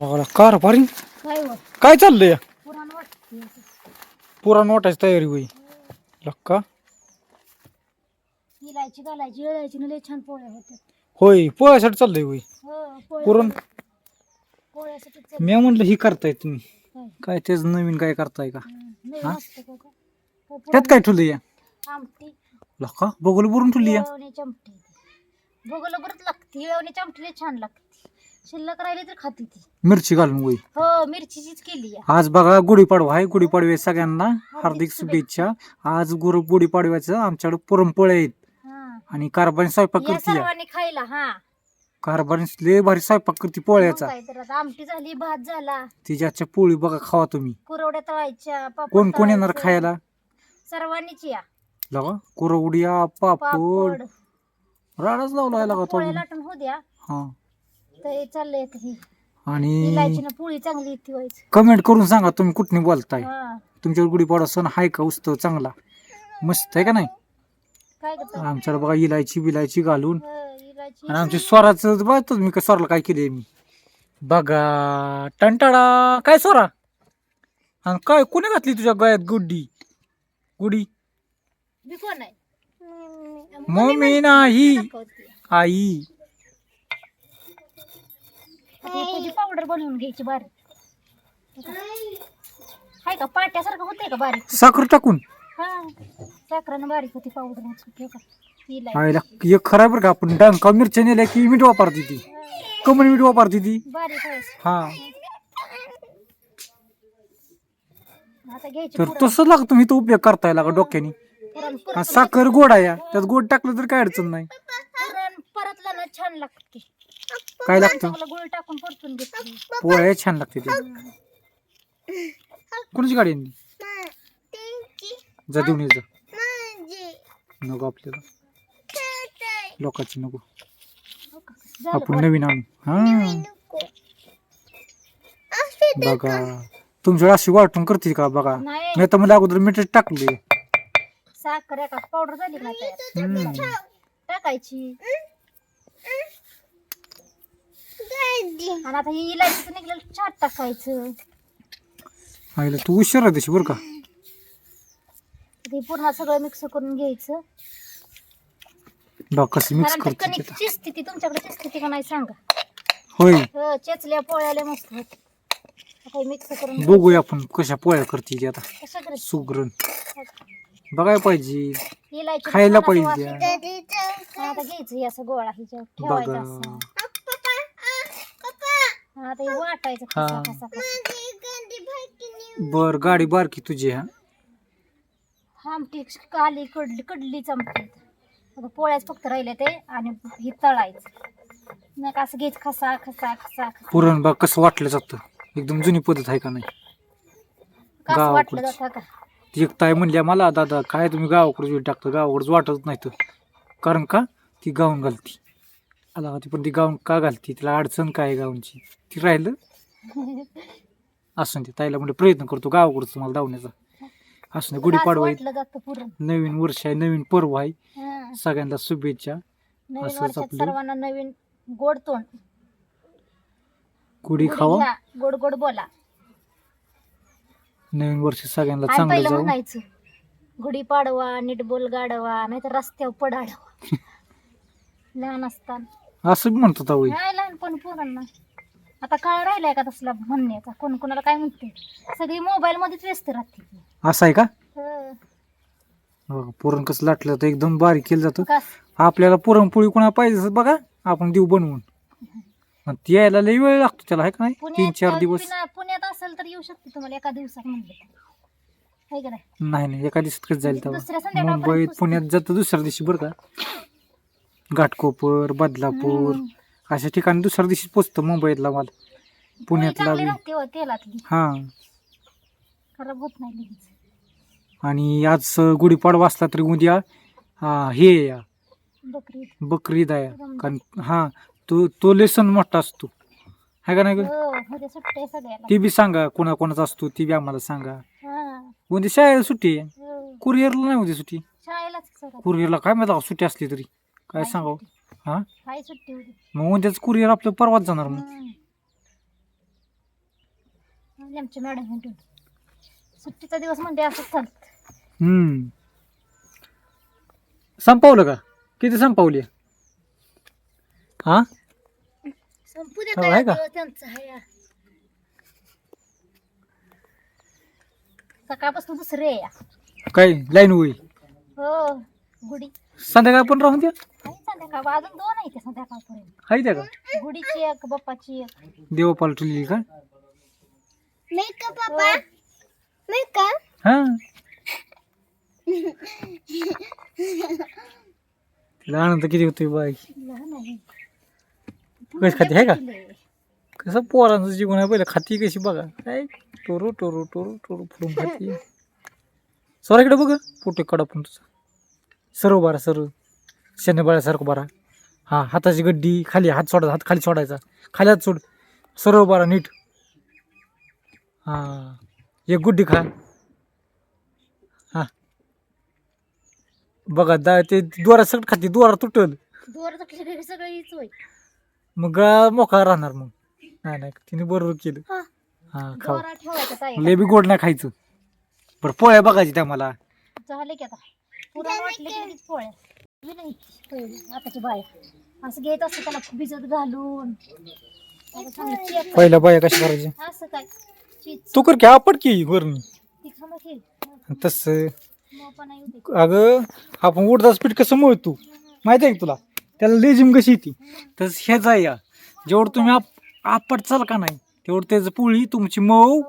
Car काय चाललंय? पुराण वाटायची. तयारी होई. लक्का. इलायची घालायची इळायची लय छान पोळ्या होत्या. होय पोळ्यासाठी चाललंय होय हो पुरण. पोळ्यासाठी चल मी म्हणलं ही करताय तुम्ही. काय काय तेच नवीन काय करताय का? हं, हा? मस्त का त्यात पुरण- काय ठेवलं या आमटी. लक्का बघूल बुरून ठेवली या? बघलं बरंच लागते लय छान लागते. शिल्लक राहिली तर खाते ती. मिरची घालून होई हो मिरचीचीच केली आहे. आज बघा गुढीपाडवा आहे गुढीपाडवे सगळ्यांना हार्दिक शुभेच्छा. आज गुरु गुढीपाडव्याचं आमच्याकडे पुरणपोळ्या आहेत. हा. आणि कारभारी स्वयंपाक या करते सर्वांनी खायला हा. कारभारी लय भारी स्वयंपाक करते मग पोळ्याचा काय तर आता आमटी झाली भात झाला. तिच्याच्या पोळी बघा खावा तुम्ही. कुरवड्या तळायच्या पापड कोण कोण येणार तळायचं. खायला? सर्वांनीच या. लगा कुरवड्या पापड. पापड. राडाच लावला लगा तो पोळ्या लाटून हो द्या. हा. तर हे चाललंय आता हे. आणि इलायची ना पोळी चांगली येते व्हायची. कमेंट करून सांगा तुम्ही कुठने बोलताय. हा. तुमच्याकडे गुढीपाडवा सण आहे का उत्सव चांगला? मस्त आहे का नाही? काय करतो? आमच्याकडे बघा इलायची बिलायची घालून. इलायची आणि आमच्या स्वराचं बघतो मी का स्वराला काय केलंय मी. बघा टंटाळा काय स्वरा? आणि काय कोणी घातली तुझ्या गळ्यात गुड्डी गुडी मी कोण आहे? मम्मी नाही. आई आता ही पावडर बनवून घ्यायची बारीक. हाय का पाट्यासारखं होते का बारीक? साखर टाकून? हा साखरानं बारीक होती पावडर का इलायची आईला एक खराब बरं का आपण डंका मिरच्या नेल्या की मीठ वापरते ती. कमल मीठ वापरते ती. बारीक व्हायचं हा. आता घ्यायची तर पुरण. तसं लागतो मी तो उपयोग करताय लागा डोक्याने. पुरण हा, साखर गोड आहे त्यात गोड टाकलं तर काय अडचण नाही. पुरण परतलं ना छान लागते काय लागतं? चांगलं गुळ टाकून परतून घेतली. पोळ्या छान लागते ते. कोणाची गाडी आणली? जा देऊन ये जा. नको आपल्याला. लोकांची नको. झालं आपण नवीन आणू. हा. बघा. तुमच्याकडे अशी वाटून करते का बघा? नाही. मी तर मला अगोदर मीठ टाकले. साखर एका पावडर झाली ना तयार? हम्म. टाकायची. आणि आता ही इलायचीचं निघलेलं छाट टाकायचं. आईला तू उशीर आहे तशी बरं का? ते पूर्ण सगळं मिक्स करून घ्यायचं. बघ कसं मिक्स कारण ते करते कणिक चिजते ती. तुमच्याकडे चिजते ती का नाही सांगा. होय. हो चेचल्या पोळ्याला मस्त होत मिक्स करून बघूया आपण कशा पोळ्या करते ती आता. कसं करायचं सुगरण. बघायला पाहिजे. इलायची खायला पाहिजे. आता घ्यायचं हे असं गोळा हिच्यावर ठेवायचं बघा. असं. आता हे वाटायचं हा. कसा कसा कसा बर गाडी बारकी तुझी हा? आमटी काली कडली कडलीच आमटी आता पोळ्याच फक्त राहिले ते आणि हे तळायचं. नाही का असं घ्यायचं खसा खसा खसा खसा. पुरण बघ कसं वाटलं जातं. एकदम जुनी पद्धत आहे का नाही? कसं वाटलं गावाकडचं. जातं का ती एक ताई म्हणल्या मला दादा काय तुम्ही गावाकडे टाकता? गावाकडे वाटत नाही तर. कारण का? ती गाऊन घालती. आला होती. पण ती गाऊन का घालती? तिला अडचण काय गाऊनची? ती राहिलं? असून ते ताईला म्हणजे प्रयत्न करतो गावाकडचं तुम्हाला धावण्याचा. असून दे, असं गुढीपाडवा आहे. वाटलं जातं पुरण नवीन वर्ष आहे नवीन पर्व आहे. हा. सगळ्यांना शुभेच्छा. नवीन असंच वर्षात आपलं- सर्वांना नवीन गोड तोंड. गुढी गुढी खावा. घ्या, गोड गोड बोला. नवीन वर्ष सगळ्यांना आणि चांगलं पहिलं जाऊ म्हणायचं गुढी पाडवा नीट बोल गाडवा नाहीतर रस्त्यावर पडाडवा. लहान असताना. असं बी म्हणतो तावई नाही लहानपणी पोरांना. आता काळ राहिलाय का तसला म्हणण्याचा कोण कोणाला काय म्हणते? सगळी मोबाईल मध्येच व्यस्त राहते ती. असं आहे का? हं. बघा, पुरण कसं लाटलं तर एकदम बारीक केलं जातं. का? आपल्याला पुरणपोळी कोणा पाहिजे बघा आपण देऊ बनवून. आणि ती यायला लई वेळ लागतो त्याला आहे का नाही? तीन पुण्यात चार दिवस. पुण्या- पुण्यात असेल तर येऊ शकते तुम्हाला एका दिवसात म्हणले आहे का नाही? नाही नाही एका दिवसात कसं जाईल दुसऱ्या तेव्हा संध्याकाळपर्यंत मुंबईत. पुण्यात जातं दुसऱ्या दिवशी बरं का? घाटकोपर बदलापूर. अशा ठिकाणी दुसऱ्या दिवशी पोचतं मुंबईतला माल. पुण्यातला बी. हो तेलातली. हा. खराब होत नाही लगेच. आणि आज गुढीपाडवा असला तरी उद्या हा, हे या. बकरी बकरी ईद आहे. कारण हा तो तो लेसन मोठा असतो. आहे का नाही गं? हो आहे सगळ्याला. ते बी सांगा कोणा कोणाचा असतो ते बी आम्हाला सांगा. हा. उद्या शाळेला सुट्टी आहे. हो. कुरिअरला नाही उद्या सुट्टी? शाळेलाच सगळं. कुरिअरला काय माहिती सुट्टी असली तरी. काय सांगावं? हा? सुट्टी होती? मग उद्याच कुरिअर आपलं परवाच जाणार मग. मॅडम सुट्टीचा दिवस म्हणते असंच चालत. हम्म. संपवलं का? किती संपवली? हा? संपू दे हो, काय आहे का? दिवस त्यांचा आहे यार. सकाळपासून दुसरे आहे या. काय लाईन होईल. हो गुढी. संध्याकाळ पण राहून द्या संध्याकाळ अजून दोन आहे ते संध्याकाळपर्यंत आहे त्या का? गुढीची एक बाप्पाची एक. देवा पालटली का? पप्पा. मी का हा. तिला आनंद किती होतोय बाई. लहान आहे. कशी खाते आहे का? कसं पोरांचं जीवन आहे पहिलं खाती कशी बघा. काय? टोरू टोरू टोरू टोरू फुडून खाती. स्वराकडे बघ पोटे कडा पण तुझा. सर्व बारा सर्व शनिबाळ्यासारखं बारा. हा हाताची गड्डी खाली हात सोडायचा हात खाली सोडायचा. खाली हात सोड. सर्व बारा नीट. हा एक गुड्डी खा. हा. बघा दा ते दोरा सगळं खाते दोरा तुटल. मग मोकळा राहणार मग. नाही नाही तिने बरोबर केलं. हा. खाऊ. दोरा ठेवायचा ताई. लय बी गोड नाही खायचं. बरं पोळ्या बघायची त्या मला. झाले की आता. वाटले की पोळ्या. आताची बाय. असं घेत असतं त्याला भिजत घालून. आता चांगली चेक पहिल्या बाया कशा करायची? असं काय? चीज. तू कर की आपट की ती खेळ तस. मग पण नाही होते अगं आपण उडदाच पीठ कसं मळतो? माहिती आहे का तुला? त्याला लेजिम कशी येते? तस ह्याच आहे या. जेवढं तुम्ही आप आपट चाल का नाही तेवढं त्याचं पोळी तुमची मऊ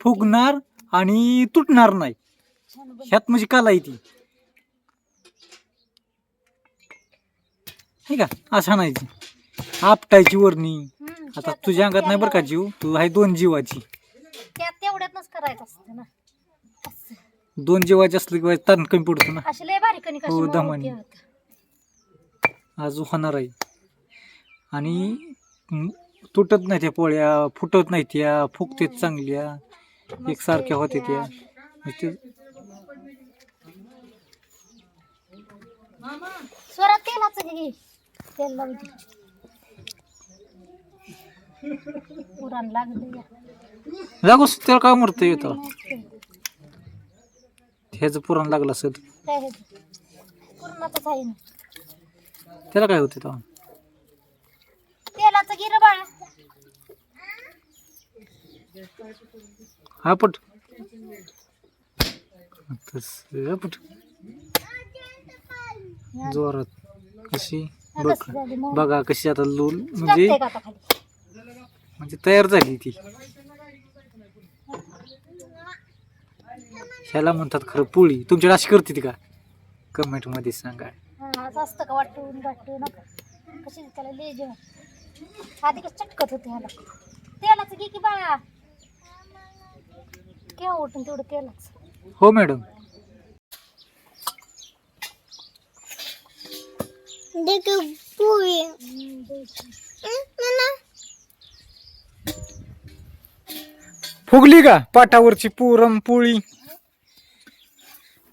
फुगणार आणि तुटणार नाही. छान बन ह्यात म्हणजे कला येते. ठीक आहे असं आणायची आपटायची वरणी. आता तुझ्या अंगात नाही बरं का जीव? तू आहे दोन जीवाची. लावून- त्यात तेवढ्यातच करायचं असतं ना. असं. दोन जीवाची असलं किंवा ताण कमी पडतो ना. अशी लय भारी कणी कशी हो, मऊ दमानी. होती आता. आज होणार आहे. आणि म, तुटत नाही त्या पोळ्या फुटत नाही त्या फुगतेत चांगल्या. एकसारख्या होते त्या. म्हणजे स्वरात तेलाचं घे. पुराण लागलं त्याला काय मरतं येतं ते ह्याचं पुराण लागलं असेल. हे? ते. त्याला काय होते तेलाचं गिर बाळा. हा पट. पट. जोरात कशी बघ. बघा कशी आता लोल म्हणजे म्हणजे तयार झाली ती. ह्याला म्हणतात खरं पोळी. तुमच्याकडे अशी करते ती का? कमेंटमध्ये सांगा. असं असतं का वाटून वाटून नका. कशी त्याला ले जेवण. आधी कसं चटकत होते ह्याला. तेलाचं घे की बाळा. केव्हा उठून तेवढं तेलाच. हो मॅडम. फुगली का पाटावरची पुरण पोळी?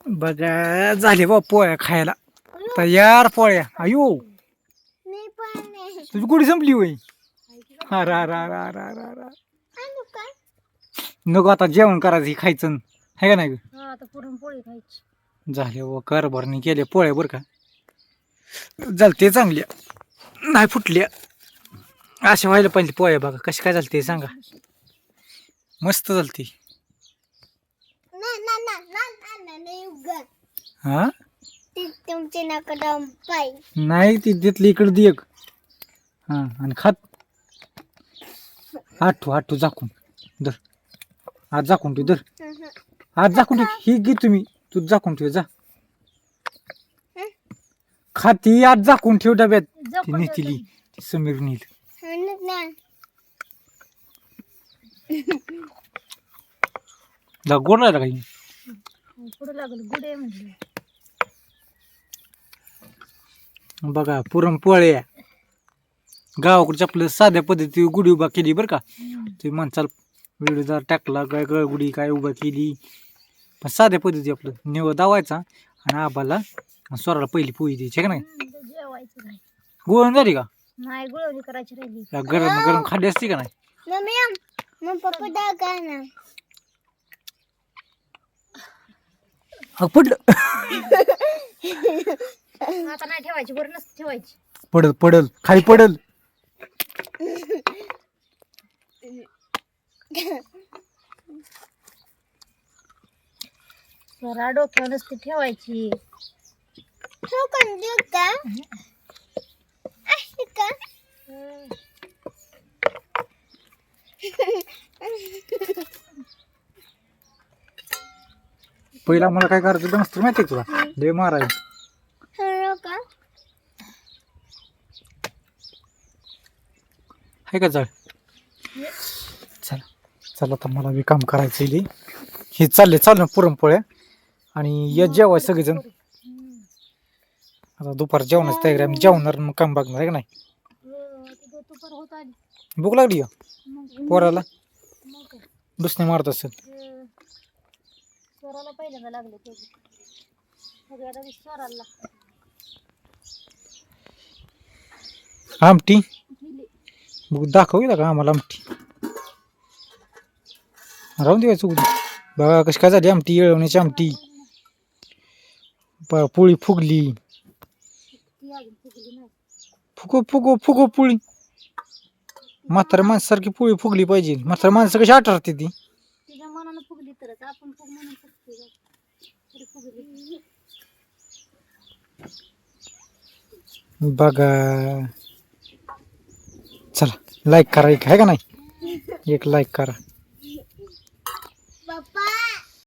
बघा झाले बा पोळ्या खायला. तयार पोळ्या. अयो तुझी गोडी संपली होय? हा रा रा रा रा रा रा. नको आता जेवण करायचं हे खायचं. आहे का नाही ग? हा आता पुरणपोळी खायची. झाले व कारभारणी केल्या पोळ्या बरं का. झालते चांगल्या नाही फुटल्या अशा व्हायला पाहिजे पोळ्या बघा. कशी काय झालते सांगा. मस्त झालती हा? तुमचे पाय. नाही ती तिथली इकडे दे एक. हा आणि खात. आठू आठू झाकून. दर आज झाकून ठेव दर आज झाकून ठेव. ही घे तुम्ही. तू झाकून ठेव जा. खाती आज झाकून ठेव डब्यात. ती नेतिली ती समीर नील गोड राहिला काही? पुढे लागल गुडे म्हणजे बघा पुरणपोळ्या गावाकडच्या साध्या पद्धती गुढी उभा केली बरं का. म्हणचाल व्हिडिओ जर टाकला काय गळगुडी काय उभा केली. पण साध्या पद्धती आपलं निव दावायचा आणि आबाला स्वराला पहिली पोळी द्यायची का नाही? जेवायचं नाही. गोळण झाली का? नाही गुळवणी करायची राहिली. या गरम गरम खाल्ली असती का नाही? मग पप्पा दागा ना. अगं पडलं. आता नाही ठेवायची वर नसते ठेवायची. पडल पडल खाली पडल. जरा डोक्यावर नसते ठेवायची हो पण देऊ का अशी का पहिला मला काय करायचं नसतं माहिती आहे तुला? हो का आहे का जाळ? चला चला आता मला बी काम करायचं. हे चालले चालू ना पुरणपोळ्या. आणि या जेवाय सगळेजण. आता दुपार जेवणाची तयारी आम्ही जेवणार मग काम बघणार आहे का नाही? दुपार होत आली भूक लागली का? मग पोराला? मग काय? दुसने मारत असेल. स्वराला पहिल्यांदा लागले ते सगळ्यात आधी स्वराला आमटी? गेली बघ दाखव का आम्हाला आमटी? राहून दे चुक बघा कशी काय झाली आमटी येळवण्याची आमटी. प- पोळी फुगली. ती अजून फुगली नाही फुगो फुगो फुगो पोळी. म्हाताऱ्या माणसासारखी पोळी फुगली पाहिजे. म्हाताऱ्या माणसं कशी आठवते ती? तिच्या मनानं फुगली तरच. आपण फुग म्हणून फुगतो. का? तरी फुगली. बघा. चला लाईक करा एक. आहे का नाही? एक लाईक करा.